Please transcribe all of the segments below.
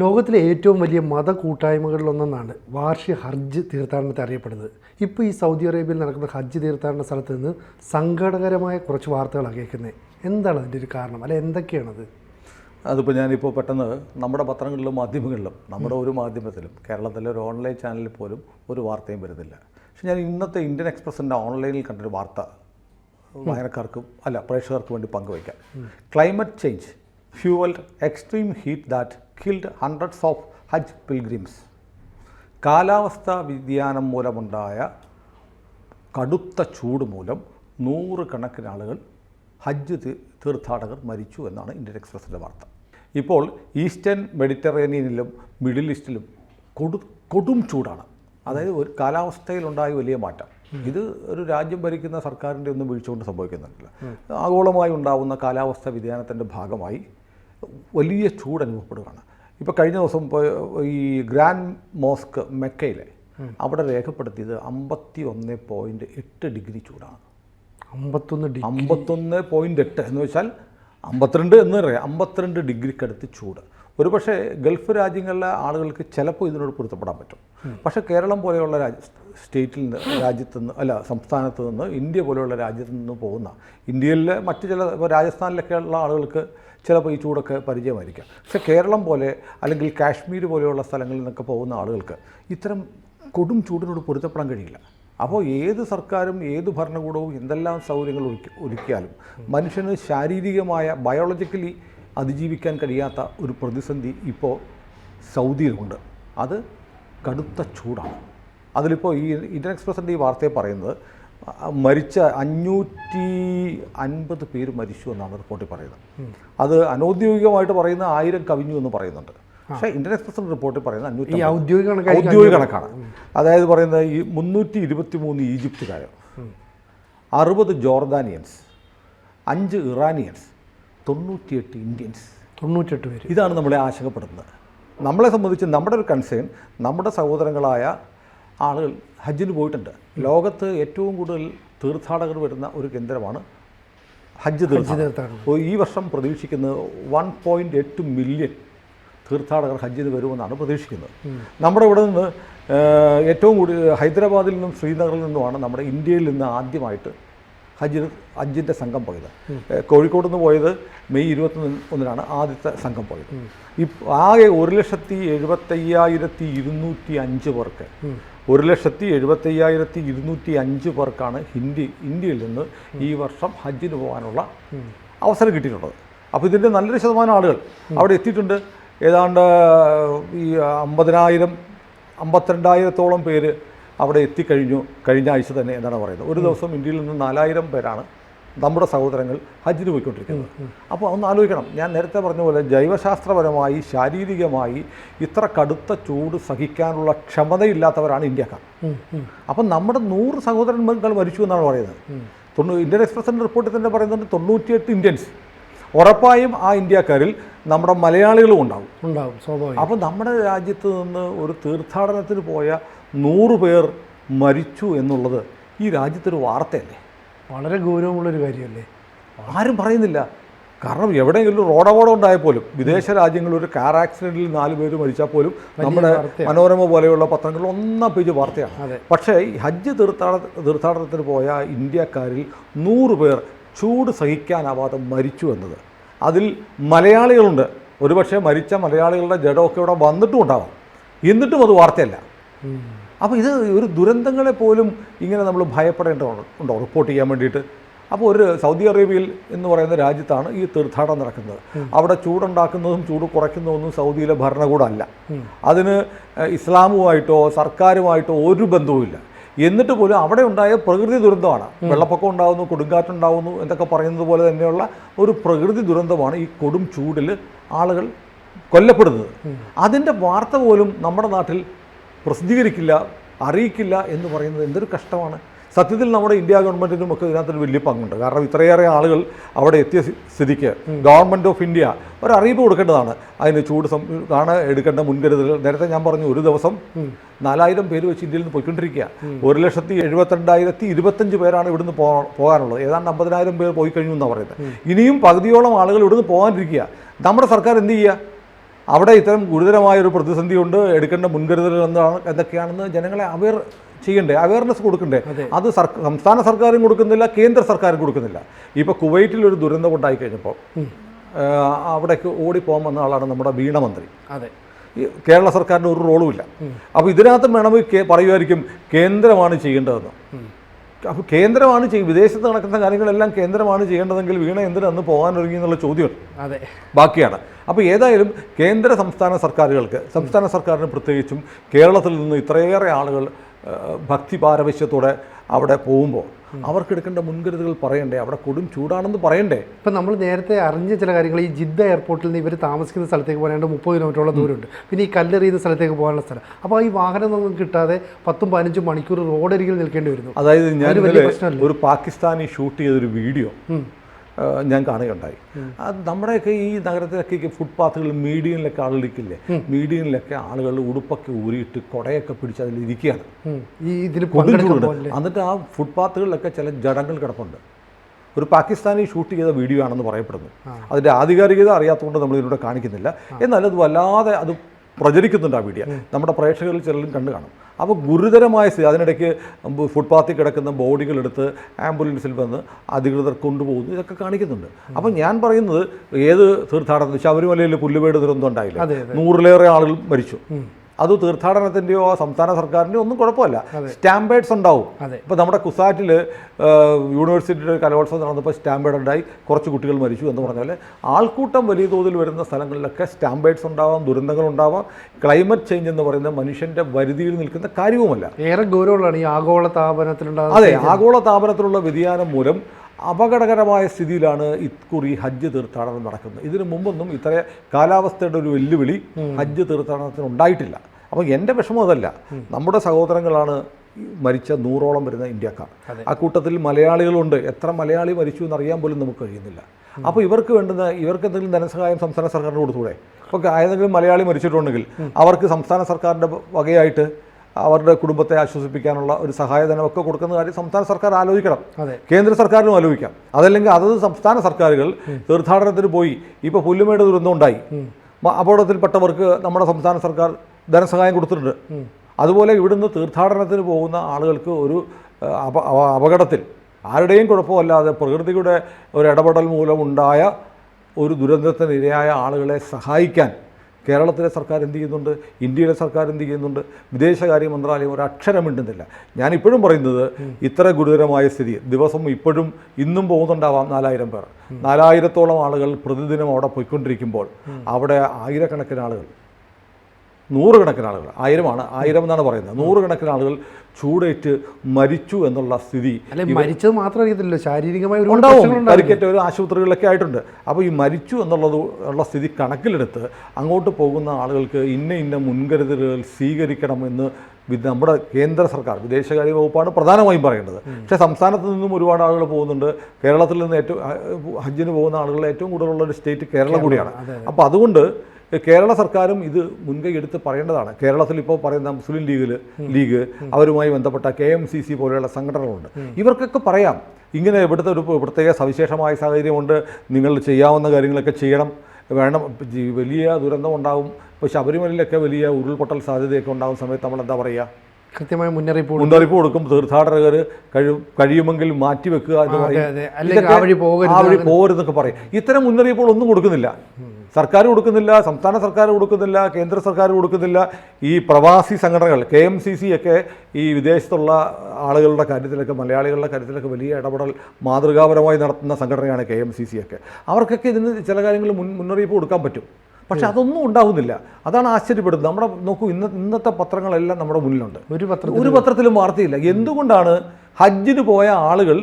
ലോകത്തിലെ ഏറ്റവും വലിയ മത കൂട്ടായ്മകളിലൊന്നെന്നാണ് വാർഷിക ഹജ്ജ് തീർത്ഥാടനത്തെ അറിയപ്പെടുന്നത്. ഇപ്പോൾ ഈ സൗദി അറേബ്യയിൽ നടക്കുന്ന ഹജ്ജ് തീർത്ഥാടന സ്ഥലത്ത് നിന്ന് സങ്കടകരമായ കുറച്ച് വാർത്തകളാണ് കേൾക്കുന്നത്. എന്താണ് അതിന്റെ ഒരു കാരണം? അല്ലെ എന്തൊക്കെയാണത്? അതിപ്പോൾ ഞാനിപ്പോൾ പെട്ടെന്ന് നമ്മുടെ പത്രങ്ങളിലും മാധ്യമങ്ങളിലും നമ്മുടെ ഒരു മാധ്യമത്തിലും കേരളത്തിലെ ഒരു ഓൺലൈൻ ചാനലിൽ പോലും ഒരു വാർത്തയും വരുന്നില്ല. പക്ഷെ ഞാൻ ഇന്നത്തെ ഇന്ത്യൻ എക്സ്പ്രസിന്റെ ഓൺലൈനിൽ കണ്ടൊരു വാർത്ത വായനക്കാർക്കും അല്ല പ്രേക്ഷകർക്ക് വേണ്ടി പങ്കുവയ്ക്കാം. Climate change fuel extreme heat that killed hundreds of Hajj pilgrims കാലാവസ്ഥാ വ്യതിയാനം മൂലമുണ്ടായ കടുത്ത ചൂട് മൂലം നൂറുകണക്കിന് ആളുകൾ ഹജ്ജ് തീർത്ഥാടകർ മരിച്ചു എന്നാണ് ഇന്ത്യൻ എക്സ്പ്രസിന്റെ വാർത്ത. ഇപ്പോൾ ഈസ്റ്റേൺ മെഡിറ്ററേനിയനിലും മിഡിൽ ഈസ്റ്റിലും കൊടു കൊടും ചൂടാണ്. അതായത് ഒരു കാലാവസ്ഥയിലുണ്ടായ വലിയ മാറ്റം. ഇത് ഒരു രാജ്യം ഭരിക്കുന്ന സർക്കാരിന്റെ ഒന്നും വീഴ്ചകൊണ്ട് സംഭവിക്കുന്നില്ല ആഗോളമായി ഉണ്ടാവുന്ന കാലാവസ്ഥ വ്യതിയാനത്തിന്റെ ഭാഗമായി വലിയ ചൂട് അനുഭവപ്പെടുകയാണ്. ഇപ്പോൾ കഴിഞ്ഞ ദിവസം ഈ ഗ്രാൻഡ് മോസ്ക് മെക്കയിലെ അവിടെ രേഖപ്പെടുത്തിയത് അമ്പത്തി ഒന്ന് പോയിന്റ് എട്ട് ഡിഗ്രി ചൂടാണ്. അമ്പത്തൊന്ന് ഡി അമ്പത്തൊന്ന് പോയിന്റ് എട്ട് എന്ന് വെച്ചാൽ അമ്പത്തിരണ്ട് എന്ന് പറയാം. അമ്പത്തിരണ്ട് ഡിഗ്രിക്കടുത്ത് ചൂട്. ഒരുപക്ഷെ ഗൾഫ് രാജ്യങ്ങളിലെ ആളുകൾക്ക് ചിലപ്പോൾ ഇതിനോട് പൊരുത്തപ്പെടാൻ പറ്റും. പക്ഷേ കേരളം പോലെയുള്ള രാജ്യ സ്റ്റേറ്റിൽ നിന്ന് രാജ്യത്ത് നിന്ന് അല്ല സംസ്ഥാനത്ത് നിന്ന് ഇന്ത്യ പോലെയുള്ള രാജ്യത്ത് നിന്ന് പോകുന്ന ഇന്ത്യയിലെ മറ്റ് ചില ഇപ്പോൾ രാജസ്ഥാനിലൊക്കെയുള്ള ആളുകൾക്ക് ചിലപ്പോൾ ഈ ചൂടൊക്കെ പരിചയമായിരിക്കാം. പക്ഷേ കേരളം പോലെ അല്ലെങ്കിൽ കാശ്മീർ പോലെയുള്ള സ്ഥലങ്ങളിൽ നിന്നൊക്കെ പോകുന്ന ആളുകൾക്ക് ഇത്തരം കൊടും ചൂടിനോട് പൊരുത്തപ്പെടാൻ കഴിയില്ല. അപ്പോൾ ഏത് സർക്കാരും ഏത് ഭരണകൂടവും എന്തെല്ലാം സൗകര്യങ്ങൾ ഒരുക്കി ഒരുക്കിയാലും മനുഷ്യന് ശാരീരികമായ ബയോളജിക്കലി അതിജീവിക്കാൻ കഴിയാത്ത ഒരു പ്രതിസന്ധി ഇപ്പോൾ സൗദിയിലുണ്ട്. അത് കടുത്ത ചൂടാണ്. അതിലിപ്പോൾ ഈ ഇന്ത്യൻ എക്സ്പ്രസിന്റെ ഈ വാർത്തയെ പറയുന്നത് മരിച്ച അഞ്ഞൂറ്റി അൻപത് പേര് മരിച്ചു എന്നാണ് റിപ്പോർട്ടിൽ പറയുന്നത്. അത് അനൗദ്യോഗികമായിട്ട് പറയുന്ന ആയിരം കവിഞ്ഞു എന്ന് പറയുന്നുണ്ട്. പക്ഷേ ഇന്ത്യൻ എക്സ്പ്രസിൽ റിപ്പോർട്ടിൽ പറയുന്നത് അഞ്ഞൂറ്റി ഔദ്യോഗിക ഔദ്യോഗിക കണക്കാണ്. അതായത് പറയുന്നത് ഈ മുന്നൂറ്റി ഇരുപത്തി മൂന്ന് ഈജിപ്തുകാർ അറുപത് ജോർദാനിയൻസ് അഞ്ച് ഇറാനിയൻസ് തൊണ്ണൂറ്റിയെട്ട് ഇന്ത്യൻസ്. തൊണ്ണൂറ്റെട്ട് പേര്. ഇതാണ് നമ്മളെ ആശങ്കപ്പെടുന്നത് നമ്മളെ സംബന്ധിച്ച് നമ്മുടെ ഒരു കൺസേൺ നമ്മുടെ സഹോദരങ്ങളായ ആളുകൾ ഹജ്ജിന് പോയിട്ടുണ്ട്. ലോകത്ത് ഏറ്റവും കൂടുതൽ തീർത്ഥാടകർ വരുന്ന ഒരു കേന്ദ്രമാണ് ഹജ്ജ് തീർത്ഥാടനം. ഈ വർഷം പ്രതീക്ഷിക്കുന്നത് വൺ പോയിന്റ് എട്ട് മില്യൺ തീർത്ഥാടകർ ഹജ്ജിന് വരുമെന്നാണ് പ്രതീക്ഷിക്കുന്നത്. നമ്മുടെ ഇവിടെ നിന്ന് ഏറ്റവും കൂടുതൽ ഹൈദരാബാദിൽ നിന്നും ശ്രീനഗറിൽ നിന്നുമാണ് നമ്മുടെ ഇന്ത്യയിൽ നിന്ന് ആദ്യമായിട്ട് ഹജ്ജിന് ഹജ്ജിന്റെ സംഘം പോയത്. കോഴിക്കോട് നിന്ന് പോയത് മെയ് ഇരുപത്തി ഒന്നിനാണ് ആദ്യത്തെ സംഘം പോയത്. ഇപ്പം ആകെ ഒരു ലക്ഷത്തി എഴുപത്തയ്യായിരത്തി ഇരുന്നൂറ്റി അഞ്ച് പേർക്ക് ഒരു ലക്ഷത്തി എഴുപത്തയ്യായിരത്തി ഇരുന്നൂറ്റി അഞ്ച് പേർക്കാണ് ഹിന്ദി ഇന്ത്യയിൽ നിന്ന് ഈ വർഷം ഹജ്ജിന് പോകാനുള്ള അവസരം കിട്ടിയിട്ടുള്ളത്. അപ്പോൾ ഇതിന്റെ നല്ലൊരു ശതമാനം ആളുകൾ അവിടെ എത്തിയിട്ടുണ്ട്. ഏതാണ്ട് ഈ അമ്പതിനായിരം അമ്പത്തിരണ്ടായിരത്തോളം പേര് അവിടെ എത്തിക്കഴിഞ്ഞു കഴിഞ്ഞ ആഴ്ച തന്നെ എന്നാണ് പറയുന്നത്. ഒരു ദിവസം ഇന്ത്യയിൽ നിന്ന് നാലായിരം പേരാണ് നമ്മുടെ സഹോദരങ്ങൾ ഹജ്ജിന് പോയിക്കൊണ്ടിരിക്കുന്നത്. അപ്പോൾ ഒന്ന് ആലോചിക്കണം. ഞാൻ നേരത്തെ പറഞ്ഞ പോലെ ജൈവശാസ്ത്രപരമായി ശാരീരികമായി ഇത്ര കടുത്ത ചൂട് സഹിക്കാനുള്ള ക്ഷമതയില്ലാത്തവരാണ് ഇന്ത്യക്കാർ. അപ്പം നമ്മുടെ നൂറ് സഹോദരന്മാർ മരിച്ചു എന്നാണ് പറയുന്നത്. തൊണ്ണൂ ഇന്ത്യൻ എക്സ്പ്രസിന്റെ റിപ്പോർട്ടിൽ തന്നെ പറയുന്നുണ്ട് തൊണ്ണൂറ്റിയെട്ട് ഇന്ത്യൻസ്. ഉറപ്പായും ആ ഇന്ത്യക്കാരിൽ നമ്മുടെ മലയാളികളും ഉണ്ടാവും. ഉണ്ടാവും സ്വാഭാവികം. അപ്പോൾ നമ്മുടെ രാജ്യത്ത് നിന്ന് ഒരു തീർത്ഥാടനത്തിന് പോയ നൂറ് പേർ മരിച്ചു എന്നുള്ളത് ഈ രാജ്യത്തൊരു വാർത്തയല്ലേ? വളരെ ഗൗരവമുള്ളൊരു കാര്യമല്ലേ? ആരും പറയുന്നില്ല. കാരണം എവിടെയെങ്കിലും റോഡപകടം ഉണ്ടായാൽ പോലും വിദേശ രാജ്യങ്ങളിൽ ഒരു കാർ ആക്സിഡന്റിൽ നാല് പേര് മരിച്ചാൽ പോലും നമ്മുടെ. മനോരമ പോലെയുള്ള പത്രങ്ങളിൽ ഒന്നാം പേജ് വാർത്തയാണ്. പക്ഷേ ഈ ഹജ്ജ് തീർത്ഥാട തീർത്ഥാടനത്തിന് പോയ ഇന്ത്യക്കാരിൽ നൂറ് പേർ ചൂട് സഹിക്കാനാവാതെ മരിച്ചു എന്നത്. അതിൽ മലയാളികളുണ്ട്. ഒരുപക്ഷെ മരിച്ച മലയാളികളുടെ ജഡമൊക്കെ ഇവിടെ വന്നിട്ടും ഉണ്ടാവാം എന്നിട്ടും അത് വാർത്തയല്ല. അപ്പോൾ ഇത് ഒരു ദുരന്തങ്ങളെ പോലും ഇങ്ങനെ നമ്മൾ ഭയപ്പെടേണ്ടതുണ്ടോ ഉണ്ടോ? റിപ്പോർട്ട് ചെയ്യാൻ വേണ്ടിയിട്ട്. അപ്പോൾ ഒരു സൗദി അറേബ്യയിൽ എന്ന് പറയുന്ന രാജ്യത്താണ് ഈ തീർത്ഥാടനം നടക്കുന്നത്. അവിടെ ചൂടുണ്ടാക്കുന്നതും ചൂട് കുറയ്ക്കുന്നതൊന്നും സൗദിയിലെ ഭരണകൂടമല്ല അതിന് ഇസ്ലാമുമായിട്ടോ സർക്കാരുമായിട്ടോ ഒരു ബന്ധവുമില്ല എന്നിട്ട് പോലും അവിടെ ഉണ്ടായ പ്രകൃതി ദുരന്തമാണ്. വെള്ളപ്പൊക്കം ഉണ്ടാകുന്നു കൊടുങ്കാറ്റുണ്ടാകുന്നു എന്നൊക്കെ പറയുന്നത് പോലെ തന്നെയുള്ള ഒരു പ്രകൃതി ദുരന്തമാണ് ഈ കൊടും ചൂടിൽ ആളുകൾ കൊല്ലപ്പെടുന്നത്. അതിന്റെ വാർത്ത പോലും നമ്മുടെ നാട്ടിൽ പ്രസിദ്ധീകരിക്കില്ല അറിയിക്കില്ല എന്ന് പറയുന്നത് എന്തൊരു കഷ്ടമാണ്. സത്യത്തിൽ നമ്മുടെ ഇന്ത്യ ഗവൺമെന്റിനും ഒക്കെ ഇതിനകത്തൊരു വലിയ പങ്കുണ്ട്. കാരണം ഇത്രയേറെ ആളുകൾ അവിടെ എത്തിയ സ്ഥിതിക്ക് ഗവൺമെന്റ് ഓഫ് ഇന്ത്യ ഒരറിയിപ്പ് കൊടുക്കേണ്ടതാണ്. അതിന് ചൂട് കാണ എടുക്കേണ്ട മുൻകരുതലുകൾ. നേരത്തെ ഞാൻ പറഞ്ഞു ഒരു ദിവസം നാലായിരം പേര് വെച്ച് ഇന്ത്യയിൽ നിന്ന് പോയിക്കൊണ്ടിരിക്കുക. ഒരു ലക്ഷത്തി എഴുപത്തിരണ്ടായിരത്തി ഇരുപത്തഞ്ച് പേരാണ് ഇവിടുന്ന് പോകാനുള്ളത്. ഏതാണ്ട് അമ്പതിനായിരം പേർ പോയി കഴിഞ്ഞു എന്നാണ് പറയുന്നത്. ഇനിയും പകുതിയോളം ആളുകൾ ഇവിടുന്ന് പോകാനിരിക്കുക നമ്മുടെ സർക്കാർ എന്ത് ചെയ്യുക? അവിടെ ഇത്തരം ഗുരുതരമായ ഒരു പ്രതിസന്ധിയുണ്ട് എടുക്കേണ്ട മുൻകരുതലുകൾ എന്താണ് എന്തൊക്കെയാണെന്ന് ജനങ്ങളെ അവയർ ചെയ്യണ്ടേ? അവയർനെസ് കൊടുക്കണ്ടേ? അത്. സംസ്ഥാന സർക്കാരും കൊടുക്കുന്നില്ല കേന്ദ്ര സർക്കാരും കൊടുക്കുന്നില്ല. ഇപ്പോൾ കുവൈറ്റിൽ ഒരു ദുരന്തം ഉണ്ടായി കഴിഞ്ഞപ്പോൾ അവിടേക്ക് ഓടിപ്പോകാൻ വന്ന ആളാണ് നമ്മുടെ വീണ മന്ത്രി. അതെ. കേരള സർക്കാരിന് ഒരു റോളുമില്ല അപ്പോൾ ഇതിനകത്ത് വേണമെങ്കിൽ പറയുമായിരിക്കും കേന്ദ്രമാണ് ചെയ്യേണ്ടതെന്ന്. അപ്പോൾ കേന്ദ്രമാണ് ചെയ്യും വിദേശത്ത് നടക്കുന്ന കാര്യങ്ങളെല്ലാം കേന്ദ്രമാണ് ചെയ്യേണ്ടതെങ്കിൽ വീണ എന്തിനന്ന് പോകാൻ ഒരുങ്ങി എന്നുള്ള ചോദ്യം അതെ. ബാക്കിയാണ്. അപ്പോൾ ഏതായാലും കേന്ദ്ര സംസ്ഥാന സർക്കാരുകൾക്ക് സംസ്ഥാന സർക്കാരിന് പ്രത്യേകിച്ചും കേരളത്തിൽ നിന്ന് ഇത്രയേറെ ആളുകൾ ഭക്തി പാരവശ്യത്തോടെ അവിടെ പോകുമ്പോൾ അവർക്ക് എടുക്കേണ്ട മുൻകരുതലുകൾ പറയണ്ടേ? അവിടെ കൊടും ചൂടാണെന്ന് പറയണ്ടേ? ഇപ്പം നമ്മൾ നേരത്തെ അറിഞ്ഞ ചില കാര്യങ്ങൾ ഈ ജിദ്ദ എയർപോർട്ടിൽ നിന്ന് ഇവർ താമസിക്കുന്ന സ്ഥലത്തേക്ക് പോകാനായിട്ട് മുപ്പത് കിലോമീറ്ററോളം ദൂരമുണ്ട്. പിന്നെ ഈ കല്ലെറിയുന്ന സ്ഥലത്തേക്ക് പോകാനുള്ള സ്ഥലം. അപ്പോൾ ഈ വാഹനം കിട്ടാതെ പത്തും പതിനഞ്ചും മണിക്കൂർ റോഡരികിൽ നിൽക്കേണ്ടി വരുന്നു. അതായത് ഞാൻ ഒരു പാകിസ്ഥാനി ഷൂട്ട് ചെയ്തൊരു വീഡിയോ ഞാൻ കാണുകയുണ്ടായി. അത് നമ്മുടെയൊക്കെ ഈ നഗരത്തിലൊക്കെ ഈ ഫുട്പാത്തുകൾ മീഡിയനിലൊക്കെ ആളുകളിരിക്കില്ലേ മീഡിയനിലൊക്കെ ആളുകൾ ഉടുപ്പൊക്കെ ഊരിയിട്ട് കൊടയൊക്കെ പിടിച്ച് അതിലിരിക്കുകയാണ് ഈ ഇതിൽ എന്നിട്ട് ആ ഫുട്പാത്തുകളിലൊക്കെ ചില ജടങ്ങൾ കിടപ്പുണ്ട്. ഒരു പാകിസ്ഥാനി ഷൂട്ട് ചെയ്ത വീഡിയോ ആണെന്ന് പറയപ്പെടുന്നു. അതിന്റെ ആധികാരികത അറിയാത്തതുകൊണ്ട് നമ്മൾ ഇതിലൂടെ കാണിക്കുന്നില്ല. എന്നാൽ അത് വല്ലാതെ അത് പ്രചരിക്കുന്നുണ്ട് ആ വീഡിയോ നമ്മുടെ പ്രേക്ഷകരിൽ ചിലരും കണ്ടു കാണും. അപ്പോൾ ഗുരുതരമായ സ്ഥിതി അതിനിടയ്ക്ക് ഫുട്പാത്തിൽ കിടക്കുന്ന ബോഡികളെടുത്ത് ആംബുലൻസിൽ വന്ന് അധികൃതർ കൊണ്ടുപോകുന്നു ഇതൊക്കെ കാണിക്കുന്നുണ്ട്. അപ്പം ഞാൻ പറയുന്നത് ഏത് തീർത്ഥാടനം ശബരിമലയിൽ പുല്ലുവേട് ദുരന്തം ഉണ്ടായില്ല? നൂറിലേറെ ആളുകൾ മരിച്ചു. അത് തീർത്ഥാടനത്തിന്റെയോ സംസ്ഥാന സർക്കാരിന്റെയോ ഒന്നും കുഴപ്പമില്ല. സ്റ്റാമ്പേഡ്സ് ഉണ്ടാവും. ഇപ്പോൾ നമ്മുടെ കുസാറ്റിൽ യൂണിവേഴ്സിറ്റിയുടെ കലോത്സവം നടന്നപ്പോൾ സ്റ്റാമ്പേഡ് ഉണ്ടായി. കുറച്ച് കുട്ടികൾ മരിച്ചു എന്ന് പറഞ്ഞാൽ ആൾക്കൂട്ടം വലിയ തോതിൽ വരുന്ന സ്ഥലങ്ങളിലൊക്കെ സ്റ്റാമ്പേഡ്സ് ഉണ്ടാവാം ദുരന്തങ്ങൾ ഉണ്ടാവാം. ക്ലൈമറ്റ് ചേഞ്ച് എന്ന് പറയുന്ന മനുഷ്യന്റെ വരുതിയിൽ നിൽക്കുന്ന കാര്യവുമല്ല. ഏറെ ഗൗരവമുള്ളതാണ് ഈ ആഗോള അതെ ആഗോള താപനത്തിലുള്ള വ്യതിയാനം മൂലം അപകടകരമായ സ്ഥിതിയിലാണ് ഇക്കുറി ഹജ്ജ് തീർത്ഥാടനം നടക്കുന്നത്. ഇതിനു മുമ്പൊന്നും ഇത്ര കാലാവസ്ഥയുടെ ഒരു വെല്ലുവിളി ഹജ്ജ് തീർത്ഥാടനത്തിന് ഉണ്ടായിട്ടില്ല അപ്പം എന്റെ വിഷമം അതല്ല. നമ്മുടെ സഹോദരങ്ങളാണ് മരിച്ച നൂറോളം വരുന്ന ഇന്ത്യക്കാർ. ആ കൂട്ടത്തിൽ മലയാളികളുണ്ട്. എത്ര മലയാളി മരിച്ചു എന്നറിയാൻ പോലും നമുക്ക് കഴിയുന്നില്ല. അപ്പോൾ ഇവർക്ക് വേണ്ടുന്ന ഇവർക്ക് എന്തെങ്കിലും ധനസഹായം സംസ്ഥാന സർക്കാരിന് കൊടുത്തൂടെ? ഇപ്പോൾ ഏതെങ്കിലും മലയാളി മരിച്ചിട്ടുണ്ടെങ്കിൽ അവർക്ക് സംസ്ഥാന സർക്കാരിന്റെ വകയായിട്ട് അവരുടെ കുടുംബത്തെ ആശ്വസിപ്പിക്കാനുള്ള ഒരു സഹായധനമൊക്കെ കൊടുക്കുന്ന കാര്യം സംസ്ഥാന സർക്കാർ ആലോചിക്കണം. അതെ. കേന്ദ്ര സർക്കാരിനും ആലോചിക്കാം. അതല്ലെങ്കിൽ അതത് സംസ്ഥാന സർക്കാരുകൾ തീർത്ഥാടനത്തിന് പോയി. ഇപ്പോൾ പുല്ലുമേട് ദുരന്തം ഉണ്ടായി. അപകടത്തിൽപ്പെട്ടവർക്ക് നമ്മുടെ സംസ്ഥാന സർക്കാർ ധനസഹായം കൊടുത്തിട്ടുണ്ട്. അതുപോലെ ഇവിടുന്ന് തീർത്ഥാടനത്തിന് പോകുന്ന ആളുകൾക്ക് ഒരു അപകടത്തിൽ ആരുടെയും കുഴപ്പമല്ലാതെ പ്രകൃതിയുടെ ഒരു ഇടപെടൽ മൂലമുണ്ടായ ഒരു ദുരന്തത്തിനിരയായ ആളുകളെ സഹായിക്കാൻ കേരളത്തിലെ സർക്കാർ എന്ത് ചെയ്യുന്നുണ്ട്? ഇന്ത്യയിലെ സർക്കാർ എന്ത് ചെയ്യുന്നുണ്ട്? വിദേശകാര്യ മന്ത്രാലയം ഒരു അക്ഷരം മിണ്ടുന്നില്ല ഞാനിപ്പോഴും പറയുന്നത് ഇത്ര ഗുരുതരമായ സ്ഥിതി. ദിവസം ഇപ്പോഴും ഇന്നും പോകുന്നുണ്ടാവാം നാലായിരം പേർ. നാലായിരത്തോളം ആളുകൾ പ്രതിദിനം അവിടെ പോയിക്കൊണ്ടിരിക്കുമ്പോൾ അവിടെ ആയിരക്കണക്കിന് ആളുകൾ. നൂറുകണക്കിന് ആളുകൾ. ആയിരമാണ് ആയിരം എന്നാണ് പറയുന്നത്. നൂറുകണക്കിന് ആളുകൾ ചൂടേറ്റ് മരിച്ചു എന്നുള്ള സ്ഥിതി മരിച്ചത് മാത്രം അറിയത്തില്ലല്ലോ. ശാരീരികമായി ഉണ്ടാവും. പ്രശ്നങ്ങളുണ്ടാവും പരിക്കേറ്റ ഒരു ആശുപത്രികളിലൊക്കെ ആയിട്ടുണ്ട്. അപ്പോൾ ഈ മരിച്ചു എന്നുള്ളത് ഉള്ള സ്ഥിതി കണക്കിലെടുത്ത് അങ്ങോട്ട് പോകുന്ന ആളുകൾക്ക് ഇന്ന ഇന്ന മുൻകരുതലുകൾ സ്വീകരിക്കണം എന്ന് നമ്മുടെ കേന്ദ്ര സർക്കാർ വിദേശകാര്യ വകുപ്പാണ് പ്രധാനമായും പറയേണ്ടത് പക്ഷേ സംസ്ഥാനത്ത് നിന്നും ഒരുപാട് ആളുകൾ പോകുന്നുണ്ട്. കേരളത്തിൽ നിന്ന് ഏറ്റവും ഹജ്ജിന് പോകുന്ന ആളുകളിൽ ഏറ്റവും കൂടുതലുള്ള ഒരു സ്റ്റേറ്റ് കേരളം കൂടിയാണ്. അപ്പോൾ അതുകൊണ്ട് കേരള സർക്കാരും ഇത് മുൻകൈ എടുത്ത് പറയേണ്ടതാണ്. കേരളത്തിൽ ഇപ്പോൾ പറയുന്ന മുസ്ലിം ലീഗിൽ ലീഗ് അവരുമായി ബന്ധപ്പെട്ട കെ എം സി സി പോലെയുള്ള സംഘടനകളുണ്ട്. ഇവർക്കൊക്കെ പറയാം ഇങ്ങനെ ഇവിടുത്തെ ഒരു പ്രത്യേക സവിശേഷമായ സാഹചര്യമുണ്ട് നിങ്ങൾ ചെയ്യാവുന്ന കാര്യങ്ങളൊക്കെ ചെയ്യണം വേണം വലിയ ദുരന്തം ഉണ്ടാവും ഇപ്പോൾ ശബരിമലയിലൊക്കെ വലിയ ഉരുൾപൊട്ടൽ സാധ്യതയൊക്കെ ഉണ്ടാകുന്ന സമയത്ത് നമ്മൾ എന്താ പറയുക? കൃത്യമായ മുന്നറിയിപ്പ്. മുന്നറിയിപ്പ് കൊടുക്കും. തീർത്ഥാടകർ കഴി കഴിയുമെങ്കിൽ മാറ്റിവെക്കുക എന്ന് പറയും. അവഴി ആ വഴി പോകരുതെന്നൊക്കെ പറയും. ഇത്തരം മുന്നറിയിപ്പുകൾ ഒന്നും കൊടുക്കുന്നില്ല സർക്കാർ കൊടുക്കുന്നില്ല സംസ്ഥാന സർക്കാർ കൊടുക്കുന്നില്ല കേന്ദ്ര സർക്കാർ കൊടുക്കുന്നില്ല. ഈ പ്രവാസി സംഘടനകൾ കെ എം സി സി ഒക്കെ ഈ വിദേശത്തുള്ള ആളുകളുടെ കാര്യത്തിലൊക്കെ മലയാളികളുടെ കാര്യത്തിലൊക്കെ വലിയ ഇടപെടൽ മാതൃകാപരമായി നടത്തുന്ന സംഘടനയാണ് കെ എം സി സി ഒക്കെ അവർക്കൊക്കെ ഇതിന് ചില കാര്യങ്ങൾ മുൻ മുന്നറിയിപ്പ് കൊടുക്കാൻ പറ്റും. പക്ഷെ അതൊന്നും ഉണ്ടാവുന്നില്ല. അതാണ് ആശ്ചര്യപ്പെടുന്നത്. നമ്മുടെ നോക്കൂ ഇന്ന ഇന്നത്തെ പത്രങ്ങളെല്ലാം നമ്മുടെ മുന്നിലുണ്ട്. ഒരു പത്രത്തിൽ ഒരു പത്രത്തിലും വാർത്തയില്ല. എന്തുകൊണ്ടാണ് ഹജ്ജിന് പോയ ആളുകൾ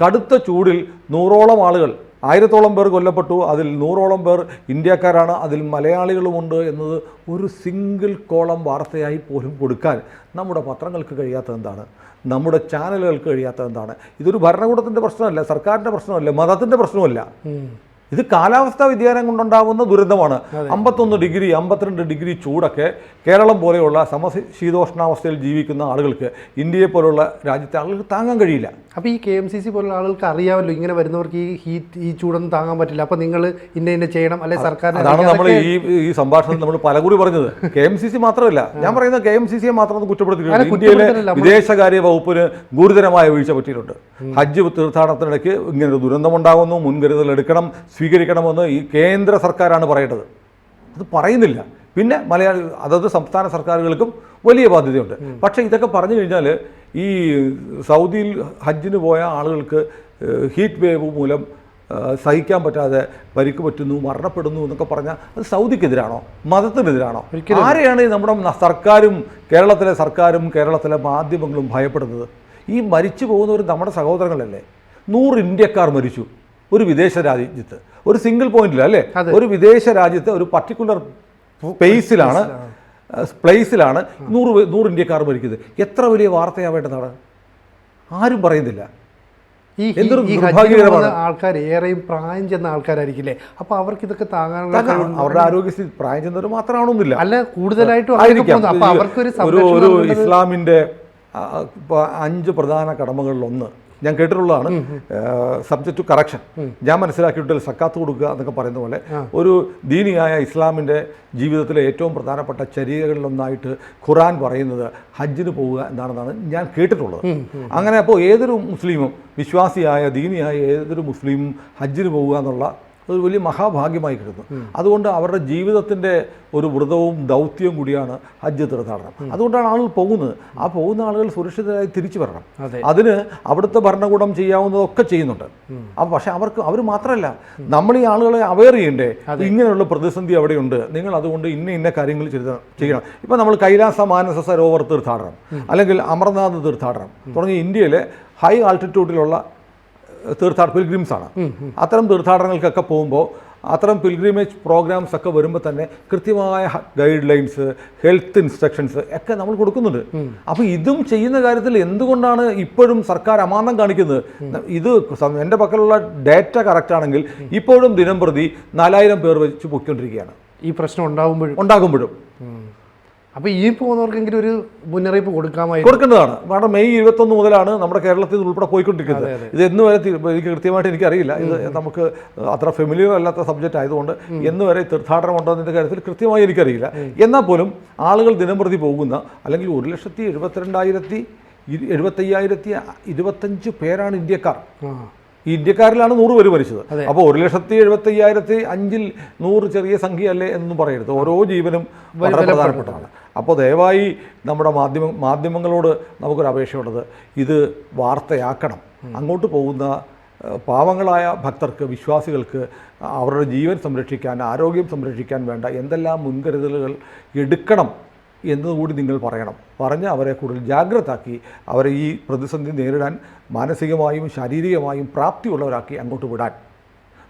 കടുത്ത ചൂടിൽ നൂറോളം ആളുകൾ ആയിരത്തോളം പേർ കൊല്ലപ്പെട്ടു അതിൽ നൂറോളം പേർ ഇന്ത്യക്കാരാണ് അതിൽ മലയാളികളുമുണ്ട് എന്നത് ഒരു സിംഗിൾ കോളം വാർത്തയായി പോലും കൊടുക്കാൻ നമ്മുടെ പത്രങ്ങൾക്ക് കഴിയാത്തത് എന്താണ്? നമ്മുടെ ചാനലുകൾക്ക് കഴിയാത്തത് എന്താണ്? ഇതൊരു ഭരണകൂടത്തിന്റെ പ്രശ്നമല്ല സർക്കാരിന്റെ പ്രശ്നമല്ല മതത്തിന്റെ പ്രശ്നമല്ല. ഇത് കാലാവസ്ഥാ വ്യതിയാനം കൊണ്ടുണ്ടാകുന്ന ദുരന്തമാണ്. അമ്പത്തൊന്ന് ഡിഗ്രി അമ്പത്തിരണ്ട് ഡിഗ്രി ചൂടൊക്കെ കേരളം പോലെയുള്ള സമശീതോഷ്ണാവസ്ഥയിൽ ജീവിക്കുന്ന ആളുകൾക്ക് ഇന്ത്യയെ പോലുള്ള രാജ്യത്തെ ആളുകൾക്ക് താങ്ങാൻ കഴിയില്ല. അപ്പോൾ ഈ കെ എം സി സി പോലുള്ള ആളുകൾക്ക് അറിയാമല്ലോ ഇങ്ങനെ വരുന്നവർക്ക് ഈ ഹീറ്റ് ഈ ചൂടൊന്നും താങ്ങാൻ പറ്റില്ല. അപ്പോൾ നിങ്ങൾ ഇന്ന ഇന്ന ചെയ്യണം അല്ലെ സർക്കാർ അതാണ് നമ്മൾ ഈ ഈ സംഭാഷണത്തിൽ നമ്മൾ പലകൂടി പറഞ്ഞത്. കെ എം സി സി മാത്രമല്ല ഞാൻ പറയുന്നത് കെ എം സി സിയെ മാത്രം കുറ്റപ്പെടുത്തിയിട്ടുണ്ട് ഇന്ത്യയിലെ വിദേശകാര്യ വകുപ്പിന് ഗുരുതരമായ വീഴ്ച പറ്റിയിട്ടുണ്ട്. ഹജ്ജ് തീർത്ഥാടനത്തിനിടയ്ക്ക് ഇങ്ങനെ ഒരു ദുരന്തമുണ്ടാകുന്നു മുൻകരുതൽ എടുക്കണം സ്വീകരിക്കണമെന്ന് ഈ കേന്ദ്ര സർക്കാരാണ് പറയേണ്ടത്. അത് പറയുന്നില്ല. പിന്നെ മലയാളി അതത് സംസ്ഥാന സർക്കാരുകൾക്കും വലിയ ബാധ്യതയുണ്ട്. പക്ഷേ ഇതൊക്കെ പറഞ്ഞു കഴിഞ്ഞാൽ ഈ സൗദിയിൽ ഹജ്ജിന് പോയ ആളുകൾക്ക് ഹീറ്റ് വേവ് മൂലം സഹിക്കാൻ പറ്റാതെ പരിക്ക് പറ്റുന്നു മരണപ്പെടുന്നു എന്നൊക്കെ പറഞ്ഞാൽ അത് സൗദിക്കെതിരാണോ? മതത്തിനെതിരാണോ? ആരെയാണ് ഈ നമ്മുടെ സർക്കാരും കേരളത്തിലെ സർക്കാരും കേരളത്തിലെ മാധ്യമങ്ങളും ഭയപ്പെടുന്നത്? ഈ മരിച്ചു പോകുന്നവർ നമ്മുടെ സഹോദരങ്ങളല്ലേ? നൂറ് ഇന്ത്യക്കാർ മരിച്ചു. ഒരു വിദേശ രാജ്യത്ത്. ഒരു സിംഗിൾ പോയിന്റിൽ അല്ലേ? ഒരു വിദേശ രാജ്യത്തെ ഒരു പർട്ടിക്കുലർ സ്പേസിലാണ് പ്ലേസിലാണ് നൂറ് നൂറ് ഇന്ത്യക്കാർ മരിക്കുന്നത്. എത്ര വലിയ വാർത്തയാ വാർത്തയാവേണ്ടതാണ് ആരും പറയുന്നില്ല. ഈ ആൾക്കാർ ഏറെയും പ്രായം ചെന്ന ആൾക്കാരായിരിക്കില്ലേ? അപ്പൊ അവർക്ക് ഇതൊക്കെ താങ്ങാനുള്ള അവരുടെ ആരോഗ്യസ്ഥിതി പ്രായം ചെന്നവർ മാത്രമാണൊന്നുമില്ല. അല്ല കൂടുതലായിട്ടും ആയിരിക്കാം. അവർക്കൊരു ഒരു ഇസ്ലാമിന്റെ അഞ്ച് പ്രധാന കടമകളിൽ ഒന്ന് ഞാൻ കേട്ടിട്ടുള്ളതാണ്. സബ്ജക്ട് ടു കറക്ഷൻ ഞാൻ മനസ്സിലാക്കിയിട്ട് സക്കാത്ത് കൊടുക്കുക എന്നൊക്കെ പറയുന്ന പോലെ ഒരു ദീനിയായ ഇസ്ലാമിന്റെ ജീവിതത്തിലെ ഏറ്റവും പ്രധാനപ്പെട്ട ചര്യകളിലൊന്നായിട്ട് ഖുറാൻ പറയുന്നത് ഹജ്ജിന് പോവുക എന്നാണെന്നാണ് ഞാൻ കേട്ടിട്ടുള്ളത്. അങ്ങനെ അപ്പോൾ ഏതൊരു മുസ്ലിമും വിശ്വാസിയായ ദീനിയായ ഏതൊരു മുസ്ലിമും ഹജ്ജിന് പോവുക എന്നുള്ള ഒരു വലിയ മഹാഭാഗ്യമായി കിട്ടുന്നു അതുകൊണ്ട് അവരുടെ ജീവിതത്തിന്റെ ഒരു വ്രതവും ദൗത്യവും കൂടിയാണ് ഹജ്ജ് തീർത്ഥാടനം. അതുകൊണ്ടാണ് ആളുകൾ പോകുന്നത്. ആ പോകുന്ന ആളുകൾ സുരക്ഷിതരായി തിരിച്ചു വരണം. അതെ. അതിന് അവിടുത്തെ ഭരണകൂടം ചെയ്യാവുന്നതൊക്കെ ചെയ്യുന്നുണ്ട്. അപ്പം പക്ഷേ അവർക്ക് അവർ മാത്രമല്ല നമ്മൾ ഈ ആളുകളെ അവെയർ ചെയ്യണ്ടേ? ഇങ്ങനെയുള്ള പ്രതിസന്ധി അവിടെയുണ്ട്. നിങ്ങൾ അതുകൊണ്ട് ഇന്ന ഇന്ന കാര്യങ്ങൾ ചെയ്യണം. ഇപ്പം നമ്മൾ കൈലാസ മാനസ സരോവർ തീർത്ഥാടനം അല്ലെങ്കിൽ അമർനാഥ് തീർത്ഥാടനം തുടങ്ങിയ ഇന്ത്യയിലെ ഹൈ ആൾട്ടിറ്റ്യൂഡിലുള്ള തീർത്ഥാട പിൽഗ്രിംസ് ആണ് അത്തരം തീർത്ഥാടനങ്ങൾക്കൊക്കെ പോകുമ്പോൾ അത്തരം പിൽഗ്രിമേജ് പ്രോഗ്രാംസ് ഒക്കെ വരുമ്പോൾ തന്നെ കൃത്യമായ ഗൈഡ് ലൈൻസ് ഹെൽത്ത് ഇൻസ്ട്രക്ഷൻസ് ഒക്കെ നമ്മൾ കൊടുക്കുന്നുണ്ട്. അപ്പോൾ ഇതും ചെയ്യുന്ന കാര്യത്തിൽ എന്തുകൊണ്ടാണ് ഇപ്പോഴും സർക്കാർ അമാന്തം കാണിക്കുന്നത്? ഇത് എന്റെ പക്കലുള്ള ഡേറ്റ കറക്റ്റ് ആണെങ്കിൽ ഇപ്പോഴും ദിനം പ്രതി നാലായിരം പേർ വെച്ച് പൊയ്ക്കൊണ്ടിരിക്കുകയാണ്. ഈ പ്രശ്നം ഉണ്ടാകുമ്പോഴും. ഉണ്ടാകുമ്പോഴും അപ്പോൾ ഈ പോകുന്നവർക്കെങ്കിലും ഒരു മുന്നറിയിപ്പ് കൊടുക്കാമായി കൊടുക്കേണ്ടതാണ്. കാരണം മെയ് ഇരുപത്തൊന്ന് മുതലാണ് നമ്മുടെ കേരളത്തിൽ നിന്ന് ഉൾപ്പെടെ പോയിക്കൊണ്ടിരിക്കുന്നത്. ഇത് എന്ന് വരെ എനിക്ക് കൃത്യമായിട്ട് എനിക്കറിയില്ല. ഇത് നമുക്ക് അത്ര ഫെമിലിയർ അല്ലാത്ത സബ്ജക്റ്റ് ആയതുകൊണ്ട് എന്ന് വരെ തീർത്ഥാടനം ഉണ്ടോന്നതിന്റെ കാര്യത്തിൽ കൃത്യമായി എനിക്കറിയില്ല. എന്നാൽ പോലും ആളുകൾ ദിനംപ്രതി പോകുന്ന അല്ലെങ്കിൽ ഒരു ലക്ഷത്തി എഴുപത്തിരണ്ടായിരത്തി എഴുപത്തയ്യായിരത്തി ഇരുപത്തഞ്ച് പേരാണ് ഇന്ത്യക്കാർ. ഈ ഇന്ത്യക്കാരിലാണ് നൂറ് പേര് മരിച്ചത്. അപ്പോൾ ഒരു ലക്ഷത്തി എഴുപത്തി അയ്യായിരത്തി അഞ്ചിൽ നൂറ് ചെറിയ സംഖ്യ അല്ലേ എന്നൊന്നും പറയരുത്. ഓരോ ജീവനും വളരെ പ്രധാനപ്പെട്ടതാണ്. അപ്പോൾ ദയവായി നമ്മുടെ മാധ്യമ മാധ്യമങ്ങളോട് നമുക്കൊരു അപേക്ഷയുള്ളത് ഇത് വാർത്തയാക്കണം. അങ്ങോട്ട് പോകുന്ന പാവങ്ങളായ ഭക്തർക്ക് വിശ്വാസികൾക്ക് അവരുടെ ജീവൻ സംരക്ഷിക്കാൻ ആരോഗ്യം സംരക്ഷിക്കാൻ വേണ്ട എന്തെല്ലാം മുൻകരുതലുകൾ എടുക്കണം എന്നതുകൂടി നിങ്ങൾ പറയണം. പറഞ്ഞ് അവരെ കൂടുതൽ ജാഗ്രതാക്കി അവരെ ഈ പ്രതിസന്ധി നേരിടാൻ മാനസികമായും ശാരീരികമായും പ്രാപ്തിയുള്ളവരാക്കി അങ്ങോട്ട് വിടാൻ.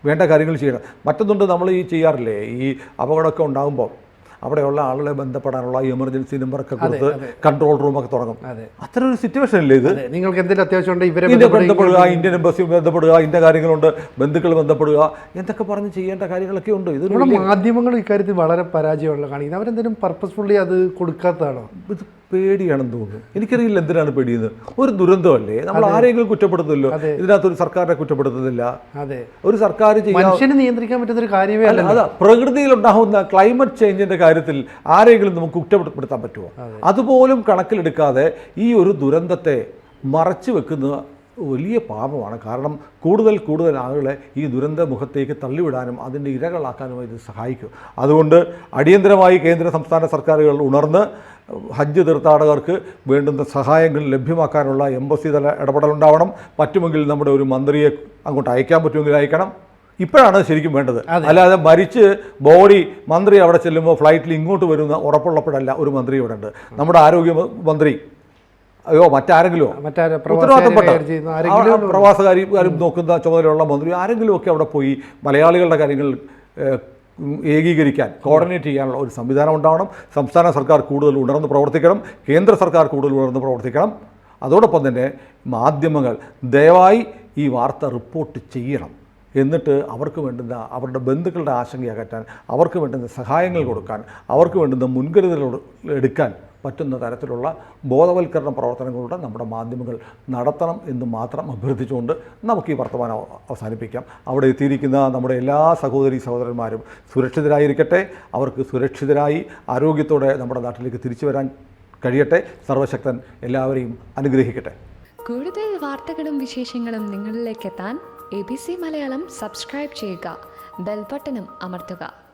വേണ്ട കാര്യങ്ങൾ ചെയ്യണം. മറ്റൊന്നുണ്ട് നമ്മൾ ഈ ചെയ്യാറില്ലേ? ഈ അപകടമൊക്കെ ഉണ്ടാകുമ്പോൾ അവിടെയുള്ള ആളുകളെ ബന്ധപ്പെടാനുള്ള എമർജൻസി നമ്പറൊക്കെ കൊടുത്ത് കൺട്രോൾ റൂമൊക്കെ തുടങ്ങും അതെ. അത്ര ഒരു സിറ്റുവേഷൻ അല്ലേ ഇത് നിങ്ങൾക്ക് എന്തെങ്കിലും അത്യാവശ്യം ഉണ്ടെങ്കിൽ ഇവരെ ബന്ധപ്പെടുക ഇന്ത്യൻ എംബസി ബന്ധപ്പെടുക ഇന്ത്യ കാര്യങ്ങളുണ്ട് ബന്ധുക്കൾ ബന്ധപ്പെടുക എന്തൊക്കെ പറഞ്ഞ് ചെയ്യേണ്ട കാര്യങ്ങളൊക്കെ ഉണ്ട്? ഇത് മാധ്യമങ്ങൾ ഇക്കാര്യത്തിൽ വളരെ പരാജയമുള്ള കാണിക്കുന്നത്. അവരെന്തെങ്കിലും പർപ്പസ്ഫുള്ളി അത് കൊടുക്കാത്തതാണോ? ഇത് പേടിയാണെന്ന് തോന്നുന്നു. എനിക്കറിയില്ല എന്തിനാണ് പേടിയെന്ന്. ഒരു ദുരന്തമല്ലേ? നമ്മൾ ആരെങ്കിലും കുറ്റപ്പെടുത്തില്ലോ ഇതിനകത്ത് ഒരു സർക്കാരിനെ കുറ്റപ്പെടുത്തുന്നില്ല. അതെ. ഒരു സർക്കാർ മനുഷ്യന് നിയന്ത്രിക്കാൻ പറ്റുന്ന ഒരു കാര്യമേ അല്ല അതാ പ്രകൃതിയിൽ ഉണ്ടാകുന്ന ക്ലൈമറ്റ് ചേഞ്ചിന്റെ കാര്യത്തിൽ ആരെങ്കിലും നമുക്ക് കുറ്റപ്പെടുത്താൻ പറ്റുമോ? അതുപോലും കണക്കിലെടുക്കാതെ ഈ ഒരു ദുരന്തത്തെ മറച്ചു വെക്കുന്ന വലിയ പാപമാണ്. കാരണം കൂടുതൽ കൂടുതൽ ആളുകളെ ഈ ദുരന്ത മുഖത്തേക്ക് തള്ളിവിടാനും അതിന്റെ ഇരകളാക്കാനും ഇത് സഹായിക്കും. അതുകൊണ്ട് അടിയന്തരമായി കേന്ദ്ര സംസ്ഥാന സർക്കാരുകൾ ഉണർന്ന് ഹജ്ജ് തീർത്ഥാടകർക്ക് വേണ്ടുന്ന സഹായങ്ങൾ ലഭ്യമാക്കാനുള്ള എംബസി തല ഇടപെടലുണ്ടാവണം. പറ്റുമെങ്കിൽ നമ്മുടെ ഒരു മന്ത്രിയെ അങ്ങോട്ട് അയക്കാൻ പറ്റുമെങ്കിൽ അയക്കണം. ഇപ്പോഴാണ് ശരിക്കും വേണ്ടത്. അല്ലാതെ മരിച്ച് ബോഡി മന്ത്രി അവിടെ ചെല്ലുമ്പോൾ ഫ്ലൈറ്റിൽ ഇങ്ങോട്ട് വരുന്ന ഉറപ്പുള്ളപ്പോഴല്ല ഒരു മന്ത്രി ഇവിടെ ഉണ്ട്. നമ്മുടെ ആരോഗ്യ മന്ത്രി. അയ്യോ മറ്റാരെങ്കിലോ മറ്റാരെ ഉത്തരവാദിത്തപ്പെട്ട പ്രവാസികാരെ ചെയ്യുന്ന ആരെങ്കിലും ആ പ്രവാസകാരി നോക്കുന്ന ചുമതലയുള്ള മന്ത്രി ആരെങ്കിലും ഒക്കെ അവിടെ പോയി മലയാളികളുടെ കാര്യങ്ങൾ ഏകീകരിക്കാൻ കോർഡിനേറ്റ് ചെയ്യാനുള്ള ഒരു സംവിധാനം ഉണ്ടാവണം. സംസ്ഥാന സർക്കാർ കൂടുതൽ ഉണർന്ന് പ്രവർത്തിക്കണം. കേന്ദ്ര സർക്കാർ കൂടുതൽ ഉണർന്ന് പ്രവർത്തിക്കണം. അതോടൊപ്പം തന്നെ മാധ്യമങ്ങൾ ദയവായി ഈ വാർത്ത റിപ്പോർട്ട് ചെയ്യണം. എന്നിട്ട് അവർക്ക് വേണ്ടുന്ന അവരുടെ ബന്ധുക്കളുടെ ആശങ്ക അകറ്റാൻ അവർക്ക് വേണ്ടുന്ന സഹായങ്ങൾ കൊടുക്കാൻ അവർക്ക് വേണ്ടുന്ന മുൻകരുതലുകൾ എടുക്കാൻ പറ്റുന്ന തരത്തിലുള്ള ബോധവൽക്കരണ പ്രവർത്തനങ്ങളുടെ നമ്മുടെ മാധ്യമങ്ങൾ നടത്തണം എന്ന് മാത്രം അഭ്യർത്ഥിച്ചുകൊണ്ട് നമുക്ക് ഈ വർത്തമാനം അവസാനിപ്പിക്കാം. അവിടെ എത്തിയിരിക്കുന്ന നമ്മുടെ എല്ലാ സഹോദരി സഹോദരന്മാരും സുരക്ഷിതരായിരിക്കട്ടെ. അവർക്ക് സുരക്ഷിതരായി ആരോഗ്യത്തോടെ നമ്മുടെ നാട്ടിലേക്ക് തിരിച്ചു വരാൻ കഴിയട്ടെ. സർവശക്തൻ എല്ലാവരെയും അനുഗ്രഹിക്കട്ടെ. കൂടുതൽ വാർത്തകളും വിശേഷങ്ങളും നിങ്ങളിലേക്ക് എത്താൻ A B C Malayalam subscribe ചെയ്യുക. ബെൽബട്ടനും അമർത്തുക.